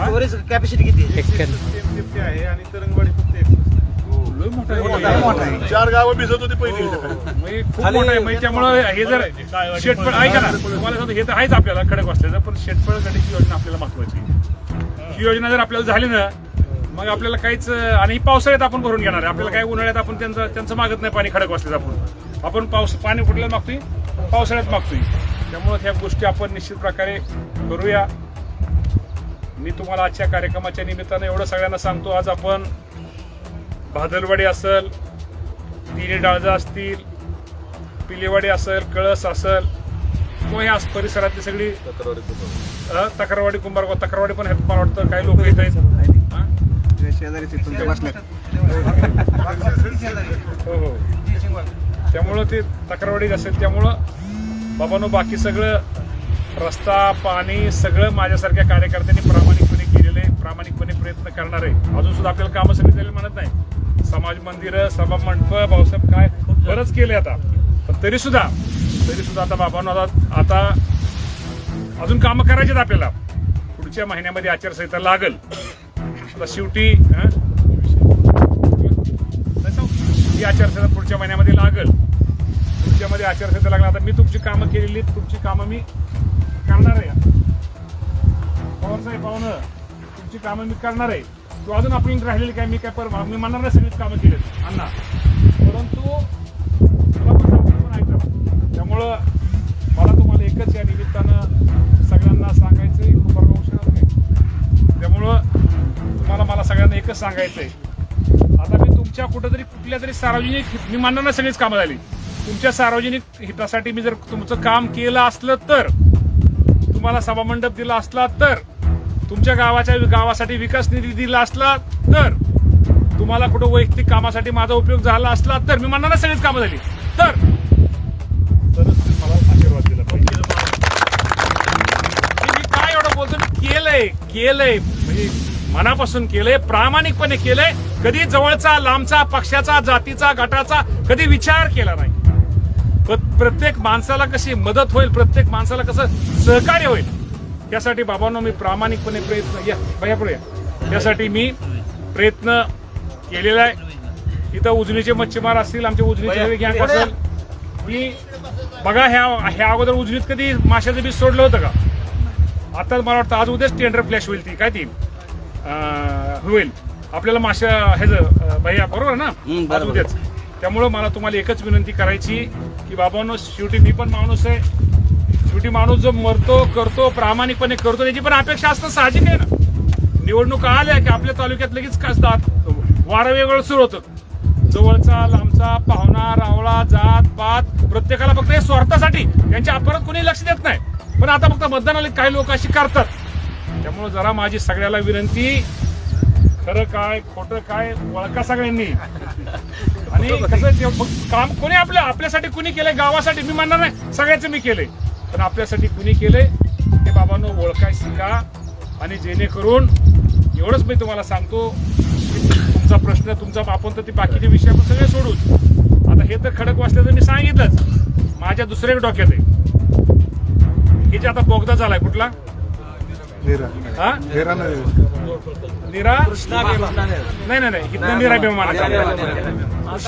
Storage capacity किती आहे? एकशे आहे आणि तरंगवाडी फक्त एक लय मोठा आहे. मोठा आहे, मोठा आहे. चार गावं भिजत होती पहिली. खूप मोठा आहे. म्हणजे त्यामुळं हे जर शेतफळ ऐका ना. तुम्हाला सांगतो हे तर आहेच आपल्याला खडक वाचल्याचं पण शेतफळ गणेशची योजना आपल्याला महत्वाची आहे. ही. योजना जर आपल्याला झाली ना मग आपल्याला काहीच आणि ही पावसाळ्यात आपण भरून घेणार आहे. आपल्याला काय उन्हाळ्यात आपण त्यांचं त्यांचं मागत नाही पाणी खडक वाचल्याचं आपण. आपण पाऊस पाणी कुठलं मागतोय? पावसाळ्यात मागतोय. त्यामुळं ह्या गोष्टी आपण निश्चित प्रकारे करूया. मी तुम्हाला आजच्या कार्यक्रमाच्या निमित्तानं एवढं सगळ्यांना सांगतो आज आपण भादलवाडी असेल तिने डाळजा असतील पिलेवाडी असेल कळस असेल किंवा ह्या परिसरातली सगळी अ, तक्रारवाडी कुंभारगाव तक्रारवाडी पण मला वाटतं. काही लोक येत आहेत. हा? हो हो. त्यामुळं ते तक्रारवाडी असेल त्यामुळं बाबांनो बाकी सगळं रस्ता पाणी सगळं माझ्यासारख्या कार्यकर्त्यांनी प्रामाणिकपणे केलेलं आहे प्रामाणिकपणे प्रयत्न करणार आहे. अजून सुद्धा आपल्याला कामं सगळी झाली म्हणत नाही. समाज मंदिरं सभा मंडप भाऊसाहेब काय बरंच केले आता. पण तरी सुद्धा तरी सुद्धा आता बाबांनो आता आता अजून कामं करायचीत आपल्याला. पुढच्या महिन्यामध्ये आचारसंहिता लागल. आता शेवटी ही? आचारसंहिता पुढच्या महिन्यामध्ये लागल. पुढच्यामध्ये आचारसंहिता लागला आता मी तुमची कामं केलेली आहेत, तुमची कामं मी करणार आहे. पवार साहेब पाहुणं तुमची कामं मी करणार आहे. तू अजून आपण राहिलेली काय? मी काय पर मी म्हणणार नाही सगळीच कामं केलीत. अण्णा. परंतु पण ऐकलं त्यामुळं मला तुम्हाला एकच या निमित्तानं सगळ्यांना सांगायचं आहे खूप उशिरा नाही त्यामुळं तुम्हाला मला सगळ्यांना एकच सांगायचंय. आता मी तुमच्या कुठंतरी कुठल्या तरी सार्वजनिक मी म्हणणार नाही सगळीच कामं झाली. तुमच्या सार्वजनिक हितासाठी मी जर तुमचं काम केलं असलं तर तुम्हाला सभामंडप दिला असला तर तुमच्या गावाच्या गावासाठी विकास निधी दिला असला तर तुम्हाला कुठं वैयक्तिक कामासाठी माझा उपयोग झाला असला तर मी म्हणणार सगळीच कामं झाली. तर तरच तुम्ही मला आशीर्वाद दिला पाहिजे. मी काय एवढं बोलतो? मी केलंय केलंय. म्हणजे मनापासून केलंय प्रामाणिकपणे केलंय. कधी जवळचा लांबचा पक्षाचा जातीचा गटाचा कधी विचार केला नाही. प्रत्येक माणसाला कशी मदत होईल प्रत्येक माणसाला कसं सहकार्य होईल यासाठी बाबांनो मी प्रामाणिकपणे प्रयत्न या भैया पुढे. यासाठी मी प्रयत्न केलेला आहे. इथं उजनीचे मच्छीमार असतील आमचे उजनीचे गँग असेल. मी बघा ह्या ह्या अगोदर उजनीत कधी माशाचं बीज सोडलं होतं का? आता मला वाटतं आज उद्याच टेंडर फ्लॅश होईल ती काय ती? होईल. आपल्याला माशा ह्याचं भैया बरोबर ना? आज. उद्याच. त्यामुळं मला तुम्हाला एकच विनंती करायची की बाबांनो शेवटी मी पण माणूस आहे. शेवटी माणूस जो मरतो करतो प्रामाणिकपणे करतो त्याची पण अपेक्षा असणं साहजिक आहे ना? निवडणूक आल्या की आपल्या तालुक्यात लगेच कसतात वारं वेगळं सुरू होतं. जवळचा लांबचा पाहुणा रावळा जात पात प्रत्येकाला फक्त हे स्वार्थासाठी त्यांच्या परत कोणी लक्ष देत नाही. पण आता फक्त मतदानाला काही लोक अशी करतात. त्यामुळं जरा माझी सगळ्याला विनंती खरं काय खोटं काय वळका सगळ्यांनी. आणि कसं ते मग काम कोणी आपल्या आपल्यासाठी कुणी केलंय? गावासाठी मी म्हणणार नाही. सगळ्याचं मी केलंय. पण आपल्यासाठी कुणी केलंय? ते बाबांनो ओळखाय शिका. आणि जेणेकरून एवढंच मी तुम्हाला सांगतो. तुमचा प्रश्न तुमचा आपण तर ते बाकीचे विषय आपण सगळे सोडूच आता हे तर खडक वाचल्याचं मी सांगितलंच. माझ्या दुसऱ्या डोक्यात आहे. हे जे आता बोगदा झालाय कुठला? निरा. नाही. नाही नाही निरा भीमा मानायचा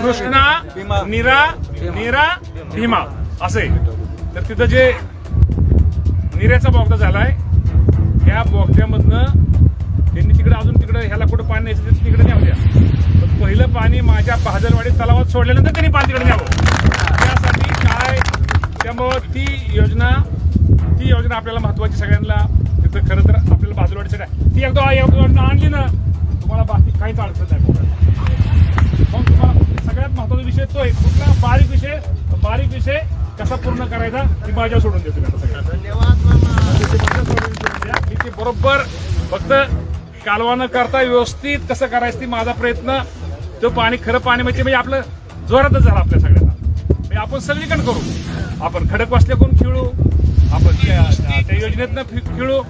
कृष्णा निरा निरा भीमा. असे. तर तिथं जे निऱ्याचा बोगदा झालाय ह्या बोगद्यामधनं त्यांनी तिकडे अजून तिकडे ह्याला कुठं पाणी न्यायचं तिकडे न्यावं द्या. पहिलं पाणी माझ्या बहादरवाडी तलावात सोडल्यानंतर त्यांनी पाणी तिकडे न्यावं. त्यासाठी काय त्यामुळं ती योजना ती योजना आपल्याला महत्वाची सगळ्यांना तर खरं तर आपल्याला बहादरवाडीसाठी काय? ती एकदा एकदा आणली ना तुम्हाला बाकी काहीच अडचण नाही मग तुम्हाला सगळ्यात महत्त्वाचा विषय तो आहे कुठला बारीक विषय बारीक विषय कसा पूर्ण करायचा ती माझ्या सोडून देतो मी ते बरोबर फक्त कालवा न करता व्यवस्थित कसं करायचं ती माझा प्रयत्न. तो पाणी खरं पाणी म्हणजे म्हणजे आपलं जोरातच झालं आपल्या सगळ्यांना. म्हणजे आपण सगळीकडे करू. आपण खडक वाचले करून खेळू आपण त्या योजनेतनं खेळू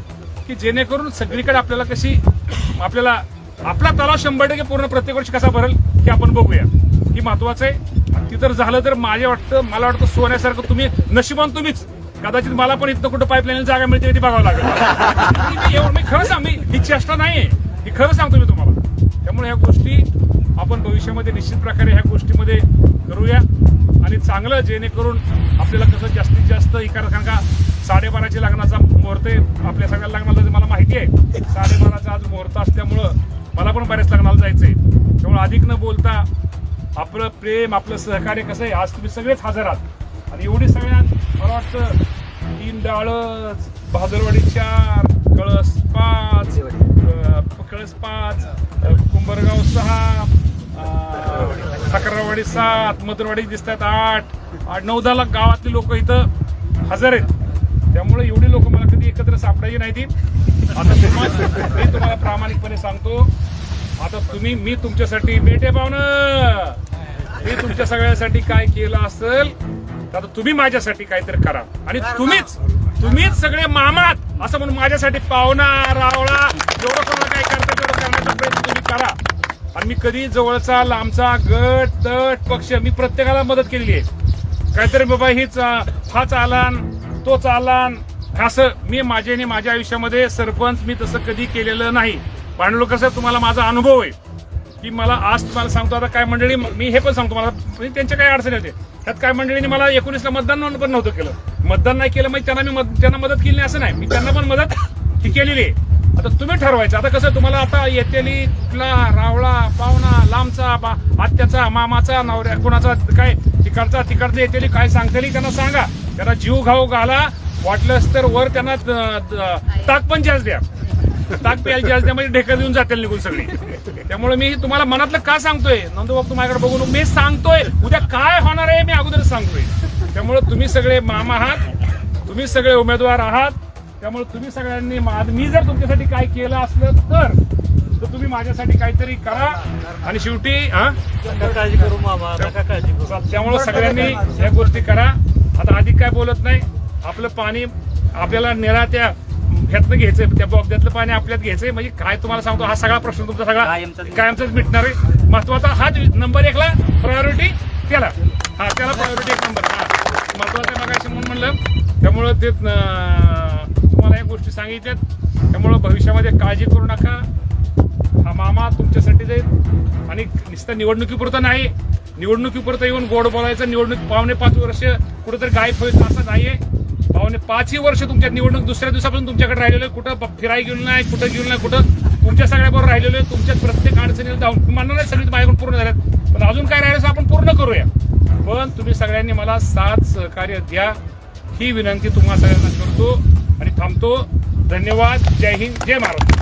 की जेणेकरून सगळीकडे आपल्याला कशी आपल्याला आपला तलाव शंभर टक्के पूर्ण प्रत्येक वर्षी कसा भरेल हे आपण बघूया. ही महत्वाचं आहे. ती जर झालं तर माझ्या वाटतं मला वाटतं सोन्यासारखं तुम्ही नशिबान तुम्हीच. कदाचित मला पण इथं कुठं पाईपलाईन जागा मिळते ती बघावं लागेल. एवढं मी खरं सांग मी ही चेष्टा नाहीये ही खरं सांगतो मी तुम्हाला. त्यामुळे ह्या गोष्टी आपण भविष्यामध्ये निश्चित प्रकारे ह्या गोष्टीमध्ये करूया. आणि चांगलं जेणेकरून आपल्याला कसं जास्तीत जास्त इकार का साडेबाराच्या लग्नाचा मुहूर्त आहे. आपल्या सगळ्या लग्नाला मला माहिती आहे. साडेबाराचा आज मुहूर्त असल्यामुळं मला पण बऱ्याच लग्नाला जायचं आहे त्यामुळे अधिक न बोलता आपलं प्रेम आपलं सहकार्य कसं आहे आज तुम्ही सगळेच हजर आहात. आणि एवढी सगळ्यात मला वाटतं तीन डाळस भादरवाडी चार कळस पाच कळस पाच कुंभरगाव सहा तक्रारवाडी सात मधुरवाडी दिसतात आठ आठ नऊ दहा लाख लोक इथं हजर आहेत. त्यामुळे एवढी लोक मला कधी एकत्र सापडायची नाही ती. आता तुम्हाला मी तुम्हाला प्रामाणिकपणे सांगतो. आता तुम्ही मी तुमच्यासाठी बेटे पाहुणं. मी तुमच्या सगळ्यासाठी काय केलं असेल तर आता तुम्ही माझ्यासाठी काहीतरी करा. आणि तुम्हीच तुम्हीच सगळे मामात असं म्हणून माझ्यासाठी पाहुणा रावळा जेवढं कोणाला काय करता तेवढं करण्याचा प्रयत्न तुम्ही करा. आणि मी कधी जवळचा लांबचा गट तट पक्ष मी प्रत्येकाला मदत केलेली आहे. काहीतरी बाबा हीच हाच हा चालान तो चालान असं मी माझ्याने माझ्या आयुष्यामध्ये सरपंच मी तसं कधी केलेलं नाही. भांडलो कसं तुम्हाला माझा अनुभव आहे. की मला आज तुम्हाला सांगतो आता काय मंडळी मी हे पण सांगतो मला म्हणजे त्यांच्या काही अडचणी होते त्यात काय मंडळीने मला एकोणीसला मतदान पण नव्हतं केलं. मतदान नाही केलं म्हणजे त्यांना मी मद- त्यांना मदत केली नाही असं नाही. मी त्यांना पण मदत ही केलेली आहे. आता तुम्ही ठरवायचं. आता कसं तुम्हाला आता येतेली कुठला रावळा पाहुणा लांबचा बा आत्याचा मामाचा नवऱ्या कुणाचा काय तिकडचा तिकडचं येतेली काय सांगतेली त्यांना सांगा. त्यांना जीव घाऊ घाला. वाटलंच तर वर त्यांना ताक पण जास्त द्या. ताक प्यायला जास्त द्या म्हणजे ढेकल देऊन जातील निघून सगळी. त्यामुळे मी तुम्हाला मनातलं का सांगतोय? नंदू बाबू माझ्याकडे बघून मी सांगतोय. उद्या काय होणार आहे मी अगोदरच सांगतोय. त्यामुळे तुम्ही सगळे मामा आहात. तुम्ही सगळे उमेदवार आहात. त्यामुळे तुम्ही सगळ्यांनी मा- मी जर तुमच्यासाठी काय केलं असलं तर तर तुम्ही माझ्यासाठी काहीतरी करा. आणि शेवटी हा काळजी करू मामा नका काळजी करू. त्यामुळे सगळ्यांनी या गोष्टी करा. आता अधिक काय बोलत नाही आपलं पाणी आपल्याला निरा त्या ह्यातनं घ्यायचंय त्या बोगद्यातलं पाणी आपल्यात घ्यायचंय म्हणजे काय तुम्हाला सांगतो हा सगळा प्रश्न तुमचा सगळा कायमचाच. मिटणार आहे. महत्त्वाचा हा नंबर एकला प्रायोरिटी त्याला. हा त्याला प्रायोरिटी एक नंबर हा. महत्वाचं मगाशी म्हणून म्हणलं त्यामुळं ते तुम्हाला या गोष्टी सांगितल्यात. त्यामुळं भविष्यामध्ये काळजी करू नका. हा मामा तुमच्यासाठी जाईल. आणि नुसतं निवडणुकीपुरतं नाही. निवडणुकीपर्यंत येऊन गोड बोलायचं निवडणूक पावणे पाच वर्ष कुठेतरी गायब व्हायचं असं नाहीये. पावणे पाचही वर्ष तुमच्या निवडणूक दुसऱ्या दिवसापासून तुमच्याकडे राहिलेलं आहे. कुठं फिराय फिरायला गेलो नाही कुठं गेलो नाही कुठं तुमच्या सगळ्याबरोबर राहिलेलो आहे. तुमच्या प्रत्येक अडचणीला जाऊन म्हणणार नाही सगळी माझ्याकडून पूर्ण झाल्यात. पण अजून काय राहिलं आपण पूर्ण करूया. पण तुम्ही सगळ्यांनी मला साथ सहकार्य द्या. ही विनंती तुम्हाला सगळ्यांना करतो आणि थांबतो. धन्यवाद. जय हिंद. जय महाराष्ट्र.